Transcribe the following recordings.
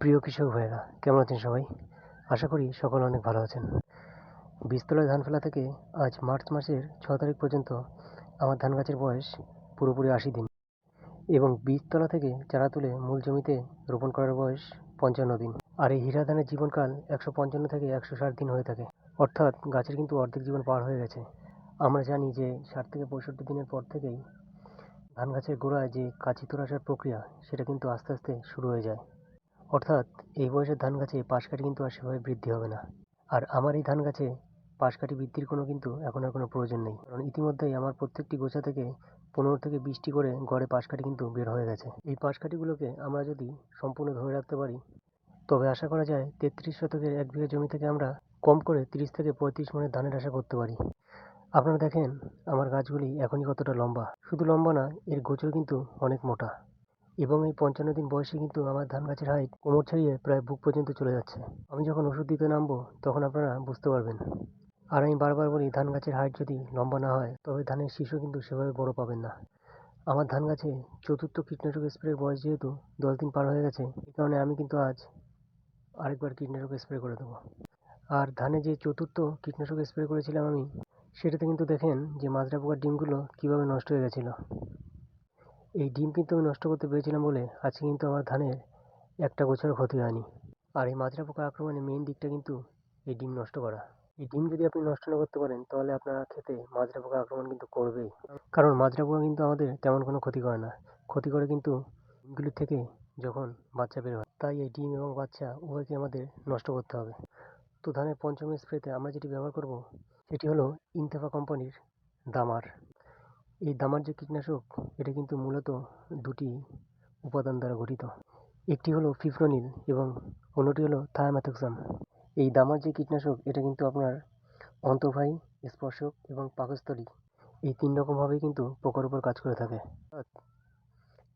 প্রিয় কৃষক ভাইয়েরা, কেমন আছেন সবাই? আশা করি সকলে অনেক ভালো আছেন। বীজতলায় ধান ফেলা থেকে আজ মার্চ মাসের ছ তারিখ পর্যন্ত আমার ধান গাছের বয়স পুরোপুরি আশি দিন এবং বীজতলা থেকে চারা তুলে মূল জমিতে রোপণ করার বয়স পঞ্চান্ন দিন। আর এই হীরা ধানের জীবনকাল একশো পঞ্চান্ন থেকে একশো ষাট দিন হয়ে থাকে। অর্থাৎ গাছের কিন্তু অর্ধেক জীবন পার হয়ে গেছে। আমরা জানি যে ষাট থেকে পঁয়ষট্টি দিনের পর থেকেই ধান গাছের গোড়ায় যে কাঁচি তোর আসার প্রক্রিয়া, সেটা কিন্তু আস্তে আস্তে শুরু হয়ে যায়। অর্থাৎ এই বয়সের ধান গাছে পাশ কাঠি কিন্তু আর সেভাবে বৃদ্ধি হবে না। আর আমার এই ধান গাছে পাশ কাঠি বৃদ্ধির কোনো কিন্তু এখন আর কোনো প্রয়োজন নেই। কারণ ইতিমধ্যেই আমার প্রত্যেকটি গোছা থেকে পনেরো থেকে বিশটি করে গড়ে পাশ কাঠি কিন্তু বের হয়ে গেছে। এই পাশ কাঠিগুলোকে আমরা যদি সম্পূর্ণ ধরে রাখতে পারি, তবে আশা করা যায় তেত্রিশ শতকের এক বিঘা জমি থেকে আমরা কম করে তিরিশ থেকে পঁয়ত্রিশ মনের ধানের আশা করতে পারি। আপনারা দেখেন আমার গাছগুলি এখনই কতটা লম্বা। শুধু লম্বা না, এর গোছও কিন্তু অনেক মোটা। এবং এই পঞ্চান্ন দিন বয়সে কিন্তু আমার ধান গাছের হাইট কোমর ছাড়িয়ে প্রায় বুক পর্যন্ত চলে যাচ্ছে। আমি যখন ওষুধ দিতে নামবো, তখন আপনারা বুঝতে পারবেন। আর আমি বারবার বলি, ধান গাছের হাইট যদি লম্বা না হয়, তবে ধানের শীর্ষ কিন্তু সেভাবে বড় পাবেন না। আমার ধান গাছে চতুর্থ কীটনাশক স্প্রের বয়স যেহেতু দশ দিন পার হয়ে গেছে, এই কারণে আমি কিন্তু আজ আরেকবার কীটনাশক স্প্রে করে দেবো। আর ধানে যে চতুর্থ কীটনাশক স্প্রে করেছিলাম আমি, সেটাতে কিন্তু দেখেন যে মাজরা পোকার ডিমগুলো কীভাবে নষ্ট হয়ে গেছিল। এই ডিম কিন্তু আমি নষ্ট করতে পেরেছিলাম বলে আজকে কিন্তু আমার ধানের একটা গোছারও ক্ষতি হয়নি। আর এই মাজরা পোকা আক্রমণের মেইন দিকটা কিন্তু এই ডিম নষ্ট করা। এই ডিম যদি আপনি নষ্ট না করতে পারেন, তাহলে আপনার ক্ষেতে মাজরা পোকা আক্রমণ কিন্তু করবেই। কারণ মাজরা পোকা কিন্তু আমাদের তেমন কোনো ক্ষতি করে না। ক্ষতি করে কিন্তু ডিমগুলির থেকে যখন বাচ্চা বের হয়, তাই এই ডিম এবং বাচ্চা উভয়কে আমাদের নষ্ট করতে হবে। তো ধানের পঞ্চম স্প্রেতে আমরা যেটি ব্যবহার করব, সেটি হলো ইনতেফা কোম্পানির দামার। এই দামার যে কীটনাশক, এটা কিন্তু মূলত দুটি উপাদান দ্বারা গঠিত। একটি হলো ফিফ্রোনিল এবং অন্যটি হলো থায়ামেথক্সাম। এই দামার যে কীটনাশক, এটা কিন্তু আপনার অন্তর্বাহী স্পর্শক এবং পাকস্থলী। এই তিন রকমভাবেই কিন্তু পোকার উপর কাজ করে থাকে।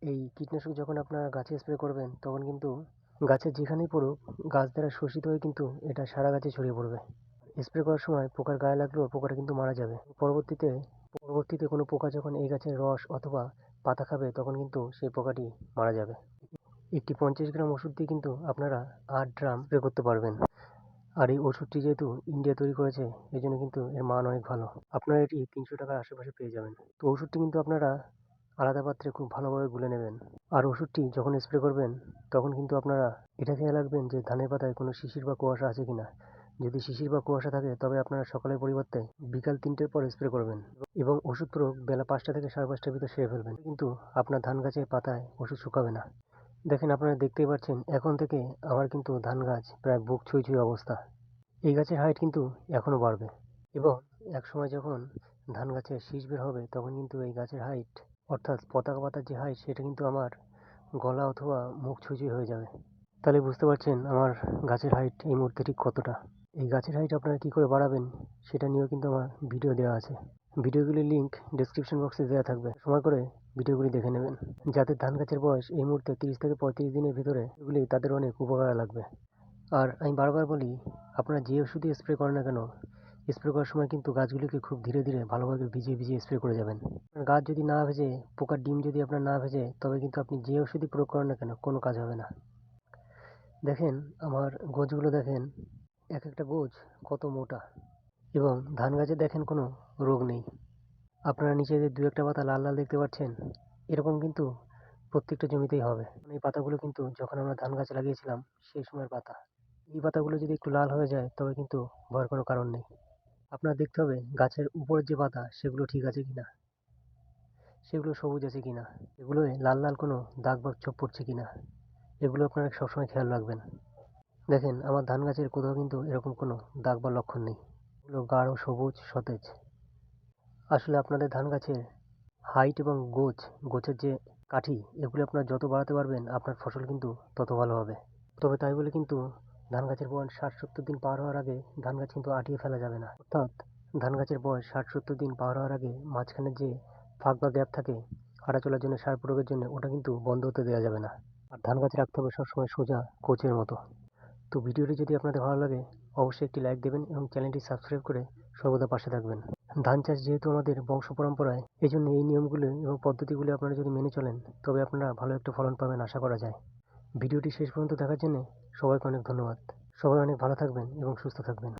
এই কীটনাশক যখন আপনারা গাছে স্প্রে করবেন, তখন কিন্তু গাছের যেখানেই পড়ুক, গাছ দ্বারা শোষিত হয়ে কিন্তু এটা সারা গাছে ছড়িয়ে পড়বে। স্প্রে করার সময় পোকার গায়ে লাগলেও পোকাটা কিন্তু মারা যাবে। পরবর্তীতে পরবর্তীতে কোনো পোকা যখন এই গাছের রস অথবা পাতা খাবে, তখন কিন্তু সেই পোকাটি মারা যাবে। একটি পঞ্চাশ গ্রাম ওষুধ দিয়ে কিন্তু আপনারা আট ড্রাম স্প্রে করতে পারবেন। আর এই ওষুধটি যেহেতু ইন্ডিয়া তৈরি করেছে এই জন্য কিন্তু এর মান অনেক ভালো। আপনারা এটি তিনশো টাকার আশেপাশে পেয়ে যাবেন। তো ওষুধটি কিন্তু আপনারা আলাদা পাত্রে খুব ভালোভাবে গুলে নেবেন। আর ওষুধটি যখন স্প্রে করবেন, তখন কিন্তু আপনারা এটা খেয়াল রাখবেন যে ধানের পাতায় কোনো শিশির বা কুয়াশা আছে কিনা। যদি শিশির বা কুয়াশা থাকে, তবে আপনারা সকালের পরিবর্তে বিকাল তিনটের পর স্প্রে করবেন এবং ওষুধ প্রয়োগ বেলা পাঁচটা থেকে সাড়ে পাঁচটার ভিতর সেরে ফেলবেন। কিন্তু আপনার ধান গাছের পাতায় ওষুধ শুকাবে না। দেখেন, আপনারা দেখতেই পাচ্ছেন, এখন থেকে আমার কিন্তু ধান গাছ প্রায় বুক ছুঁই ছুঁই অবস্থা। এই গাছের হাইট কিন্তু এখনও বাড়বে এবং এক সময় যখন ধান গাছের শীষ বের হবে, তখন কিন্তু এই গাছের হাইট অর্থাৎ পতাকা পাতার যে হাইট সেটা কিন্তু আমার গলা অথবা মুখ ছুঁই হয়ে যাবে। তাহলে বুঝতে পারছেন আমার গাছের হাইট এই মুহূর্তে ঠিক কতটা। এই গাছের হাইট আপনারা কী করে বাড়াবেন, সেটা নিয়েও কিন্তু আমার ভিডিও দেওয়া আছে। ভিডিওগুলির লিঙ্ক ডিসক্রিপশন বক্সে দেওয়া থাকবে। সময় করে ভিডিওগুলি দেখে নেবেন। যাদের ধান গাছের বয়স এই মুহূর্তে তিরিশ থেকে পঁয়ত্রিশ দিনের ভিতরে, এগুলি তাদের অনেক উপকার লাগবে। আর আমি বারবার বলি, আপনারা যে ওষুধই স্প্রে করেন না কেন স্প্রে করার সময় কিন্তু গাছগুলিকে খুব ধীরে ধীরে ভালোভাবে ভিজিয়ে ভিজিয়ে স্প্রে করে যাবেন। গাছ যদি না ভেজে, পোকার ডিম যদি আপনার না ভেজে, তবে কিন্তু আপনি যে ওষুধই প্রয়োগ করেন না কেন, কোনো কাজ হবে না। দেখেন, আমার গোছগুলো দেখেন এক একটা গোছ কত মোটা? এবং ধান গাছে দেখেন কোনো রোগ নেই। আপনারা নিচে যে দু একটা পাতা লাল লাল দেখতে পাচ্ছেন, এরকম কিন্তু প্রত্যেকটা জমিতেই হবে। এই পাতাগুলো কিন্তু যখন আমরা ধান গাছ লাগিয়েছিলাম, সেই সময়ের পাতা। এই পাতাগুলো যদি একটু লাল হয়ে যায়, তবে কিন্তু ভয়ের কোনো কারণ নেই। আপনার দেখতে হবে, গাছের উপরের যে পাতা, সেগুলো ঠিক আছে কিনা? সেগুলো সবুজ আছে কিনা? এগুলোয় লাল লাল কোনো দাগ বাগ ছোপ পড়ছে কিনা? এগুলো আপনারা সবসময় খেয়াল রাখবেন। দেখেন, আমার ধান গাছের কোথাও কিন্তু এরকম কোনো দাগ বা লক্ষণ নেই। এগুলো গাঢ়, সবুজ, সতেজ। আসলে আপনাদের ধান গাছের হাইট এবং গোছ, গোছের যে কাঠি, এগুলো আপনারা যত বাড়াতে পারবেন, আপনার ফসল কিন্তু তত ভালো হবে। তবে তাই বলে কিন্তু ধান গাছের বয়স ষাট সত্তর দিন পার হওয়ার আগে ধান গাছ কিন্তু আটিয়ে ফেলা যাবে না। অর্থাৎ ধান গাছের বয়স ষাট সত্তর দিন পার হওয়ার আগে মাঝখানে যে ফাঁক বা গ্যাপ থাকে, হাঁটা চলার জন্য সার প্রয়োগের জন্য ওটা কিন্তু বন্ধ হতে দেওয়া যাবে না। আর ধান গাছ রাখতে হবে সবসময় সোজা কোচের মতো। তো ভিডিওটি যদি আপনাদের ভালো লাগে, অবশ্যই একটি লাইক দেবেন এবং চ্যানেলটি সাবস্ক্রাইব করে সর্বদা পাশে থাকবেন। ধান চাষ যেহেতু আমাদের বংশ পরম্পরায় এই জন্য এই নিয়মগুলো এবং পদ্ধতিগুলি আপনারা যদি মেনে চলেন, তবে আপনারা ভালো একটা ফলন পাবেন আশা করা যায়। ভিডিওটি শেষ পর্যন্ত দেখার জন্য সবাইকে অনেক ধন্যবাদ। সবাই অনেক ভালো থাকবেন এবং সুস্থ থাকবেন।